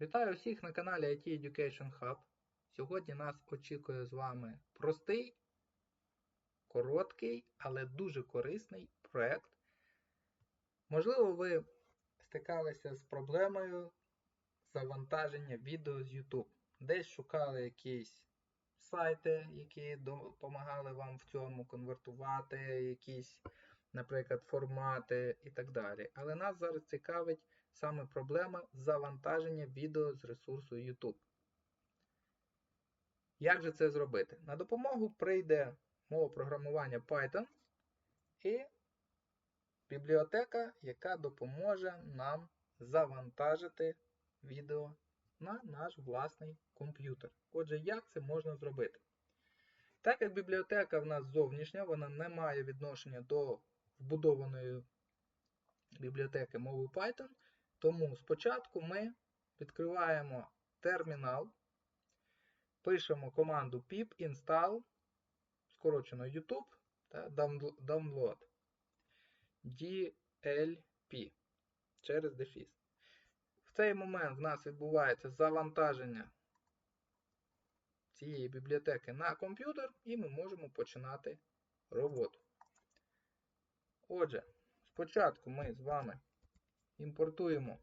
Вітаю всіх на каналі IT Education Hub. Сьогодні нас очікує з вами простий, короткий, але дуже корисний проект. Можливо, ви стикалися з проблемою завантаження відео з YouTube. Десь шукали якісь сайти, які допомагали вам в цьому конвертувати, якісь, наприклад, формати і так далі. Але нас зараз цікавить саме проблема завантаження відео з ресурсу YouTube. Як же це зробити? На допомогу прийде мова програмування Python і бібліотека, яка допоможе нам завантажити відео на наш власний комп'ютер. Отже, як це можна зробити? Так як бібліотека в нас зовнішня, вона не має відношення до вбудованої бібліотеки мови Python, тому спочатку ми відкриваємо термінал, пишемо команду pip install, скорочено YouTube та download DLP через дефіс. В цей момент в нас відбувається завантаження цієї бібліотеки на комп'ютер, і ми можемо починати роботу. Отже, спочатку ми з вами імпортуємо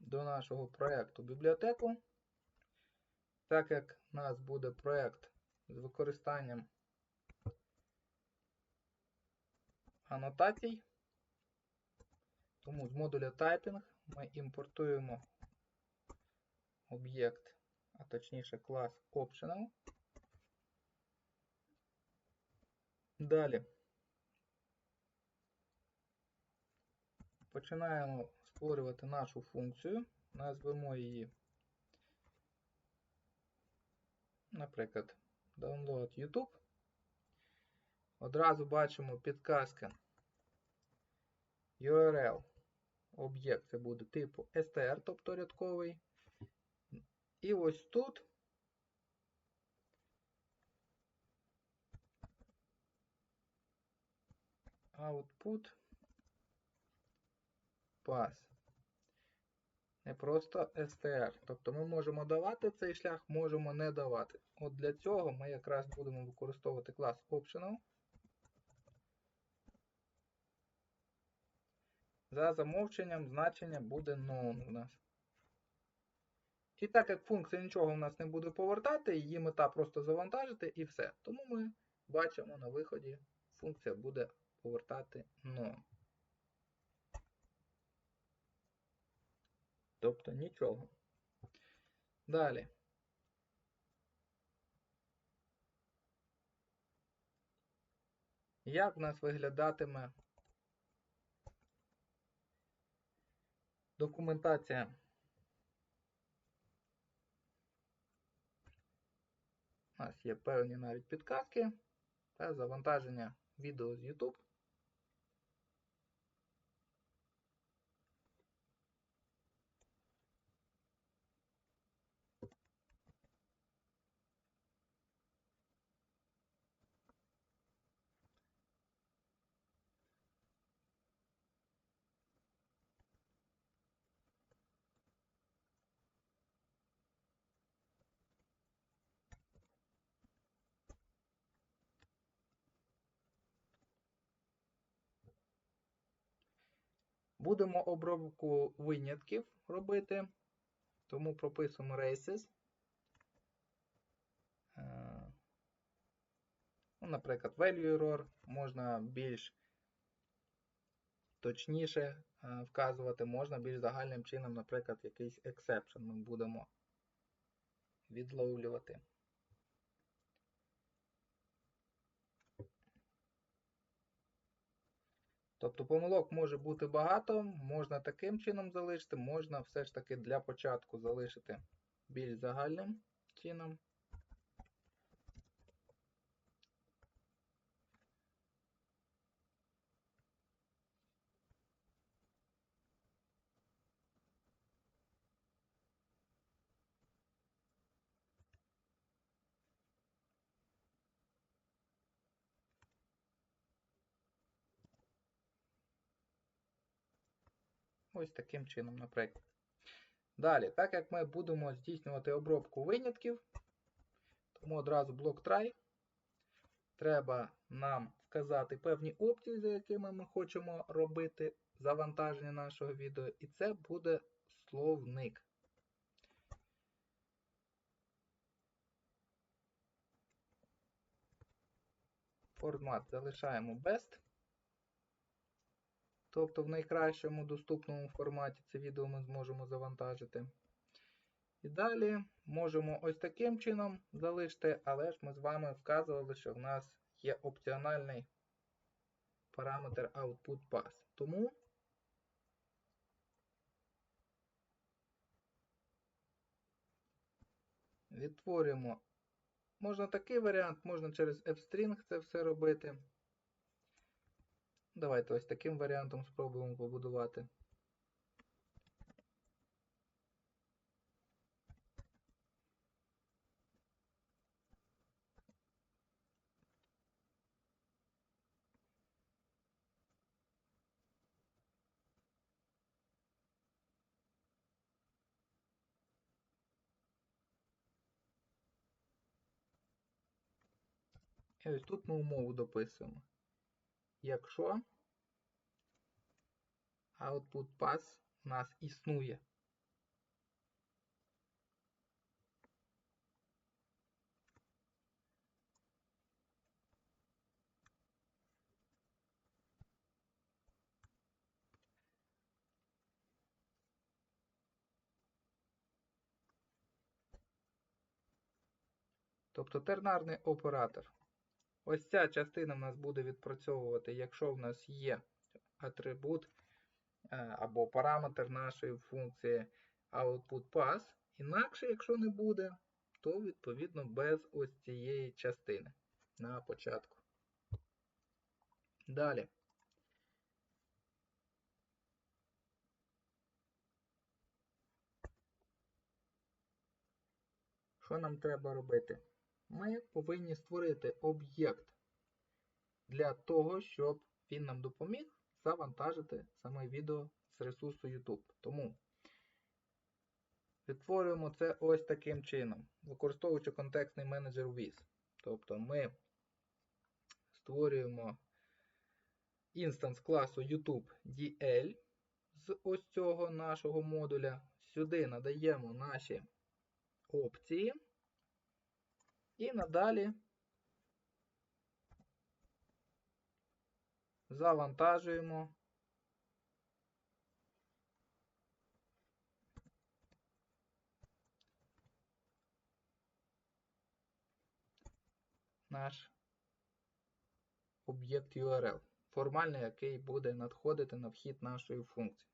до нашого проєкту бібліотеку. Так як у нас буде проєкт з використанням анотацій, тому з модуля Typing ми імпортуємо об'єкт, а точніше клас Optional. Далі починаємо створювати нашу функцію, назвемо її, наприклад, Download YouTube. Одразу бачимо підказки URL. Об'єкт це буде типу str, тобто рядковий. І ось тут output pass. Не просто str. Тобто ми можемо давати цей шлях, можемо не давати. От для цього ми якраз будемо використовувати клас Optional. За замовченням значення буде known у нас. І так як функція нічого у нас не буде повертати, її мета просто завантажити і все. Тому ми бачимо на виході, функція буде повертати known. Тобто нічого. Далі. Як в нас виглядатиме документація? У нас є певні навіть підказки та завантаження відео з YouTube. Будемо обробку винятків робити, тому прописуємо races. Е, ну, Наприклад, value error можна більш точніше е, вказувати, можна більш загальним чином, наприклад, якийсь exception ми будемо відловлювати. Тобто помилок може бути багато, можна таким чином залишити, можна все ж таки для початку залишити більш загальним чином. Ось таким чином, наприклад. Далі, так як ми будемо здійснювати обробку винятків, тому одразу блок try. Треба нам вказати певні опції, за якими ми хочемо робити завантаження нашого відео, і це буде словник. Формат залишаємо best. Тобто в найкращому доступному форматі це відео ми зможемо завантажити. І далі можемо ось таким чином залишити, але ж ми з вами вказували, що в нас є опціональний параметр output pass. Тому відтворюємо. Можна такий варіант, можна через fstring це все робити. Давайте ось таким варіантом спробуємо побудувати. І ось тут ми умову дописуємо. Якщо output pass у нас існує. Тобто тернарний оператор. Ось ця частина в нас буде відпрацьовувати, якщо в нас є атрибут е, або параметр нашої функції output pass. Інакше, якщо не буде, то відповідно без ось цієї частини на початку. Далі. Що нам треба робити? Ми повинні створити об'єкт для того, щоб він нам допоміг завантажити саме відео з ресурсу YouTube. Тому відтворюємо це ось таким чином, використовуючи контекстний менеджер Wiz. Тобто ми створюємо інстанс класу YouTube DL з ось цього нашого модуля. Сюди надаємо наші опції. І надалі завантажуємо наш об'єкт URL, формальний, який буде надходити на вхід нашої функції.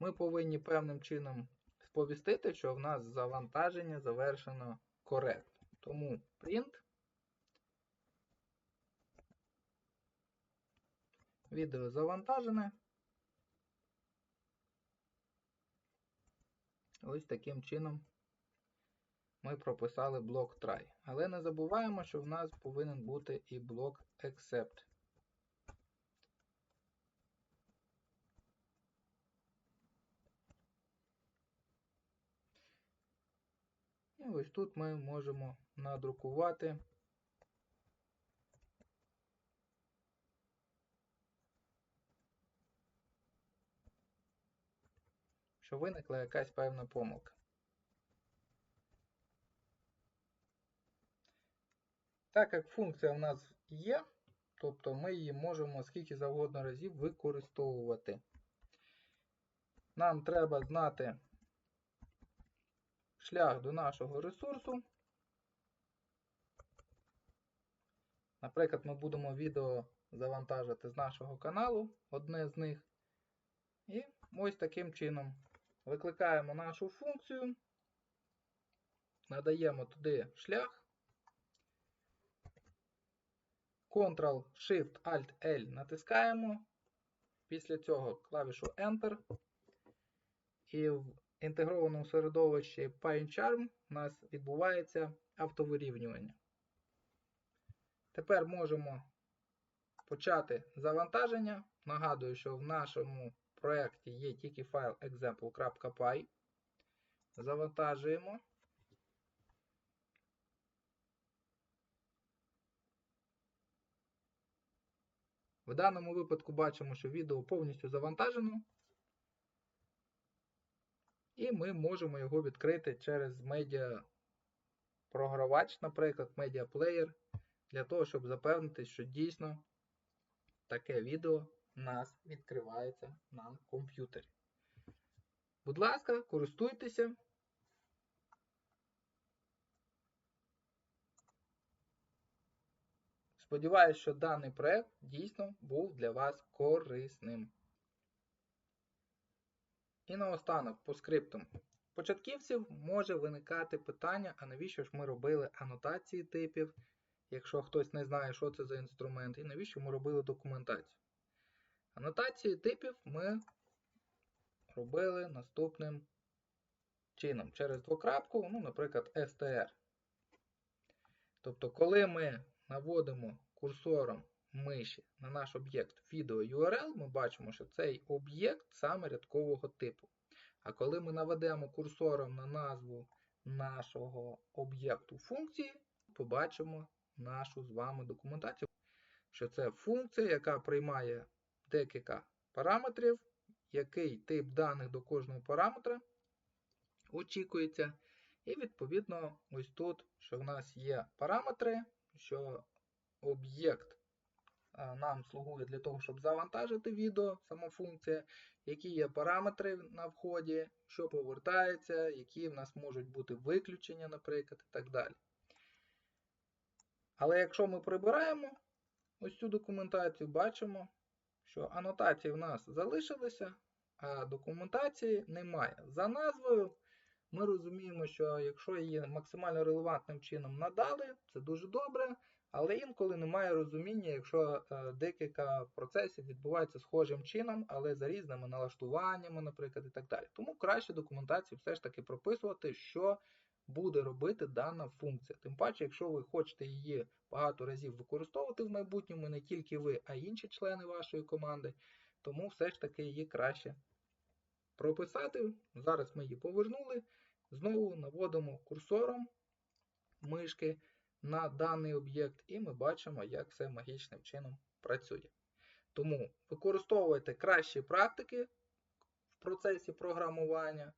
Ми повинні певним чином сповістити, що в нас завантаження завершено коректно. Тому print Відео завантажене. Ось таким чином ми прописали блок try. Але не забуваємо, що в нас повинен бути і блок except. І ось тут ми можемо надрукувати що виникла якась певна помилка. Так як функція в нас є, тобто ми її можемо скільки завгодно разів використовувати. Нам треба знати шлях до нашого ресурсу. Наприклад, ми будемо відео завантажити з нашого каналу, одне з них. І ось таким чином викликаємо нашу функцію, надаємо туди шлях. Ctrl-Shift-Alt-L натискаємо. Після цього клавішу Enter. І в інтегрованому середовищі PineCharm у нас відбувається автовирівнювання. Тепер можемо почати завантаження. Нагадую, що в нашому проєкті є тільки файл example.py. Завантажуємо. В даному випадку бачимо, що відео повністю завантажено. І ми можемо його відкрити через медіапрогравач, наприклад, медіаплеєр, для того, щоб запевнитись, що дійсно таке відео у нас відкривається на комп'ютері. Будь ласка, користуйтеся. Сподіваюсь, що даний проект дійсно був для вас корисним. І наостанок по скриптам. Початківців може виникати питання, а навіщо ж ми робили анотації типів, якщо хтось не знає, що це за інструмент, і навіщо ми робили документацію. Анотації типів ми робили наступним чином. Через двокрапку, ну, наприклад, str. Тобто, коли ми наводимо курсором миші на наш об'єкт відео URL, ми бачимо, що цей об'єкт саме рядкового типу. А коли ми наведемо курсором на назву нашого об'єкту функції, побачимо нашу з вами документацію, що це функція, яка приймає декілька параметрів, який тип даних до кожного параметра очікується. І відповідно, ось тут, що в нас є параметри, що об'єкт нам слугує для того, щоб завантажити відео, сама функція, які є параметри на вході, що повертається, які в нас можуть бути виключення, наприклад, і так далі. Але якщо ми прибираємо ось цю документацію, бачимо, що анотації в нас залишилися, а документації немає. За назвою ми розуміємо, що якщо її максимально релевантним чином надали, це дуже добре. Але інколи немає розуміння, якщо е, декілька процесів відбуваються схожим чином, але за різними налаштуваннями, наприклад, і так далі. Тому краще документацію все ж таки прописувати, що буде робити дана функція. Тим паче, якщо ви хочете її багато разів використовувати в майбутньому, не тільки ви, а й інші члени вашої команди, тому все ж таки її краще прописати. Зараз ми її повернули. Знову наводимо курсором мишки на даний об'єкт, і ми бачимо, як все магічним чином працює. Тому використовуйте кращі практики в процесі програмування.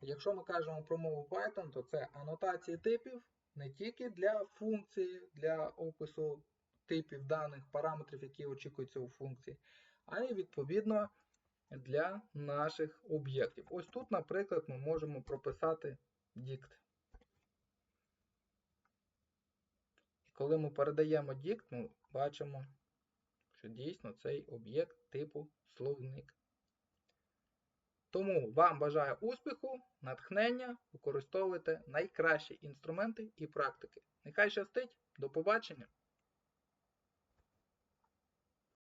Якщо ми кажемо про мову Python, то це анотації типів не тільки для функції, для опису типів даних, параметрів, які очікуються у функції, а й відповідно для наших об'єктів. Ось тут, наприклад, ми можемо прописати dict. Коли ми передаємо дікт, ми бачимо, що дійсно цей об'єкт типу словник. Тому вам бажаю успіху, натхнення, використовуйте найкращі інструменти і практики. Нехай щастить, до побачення!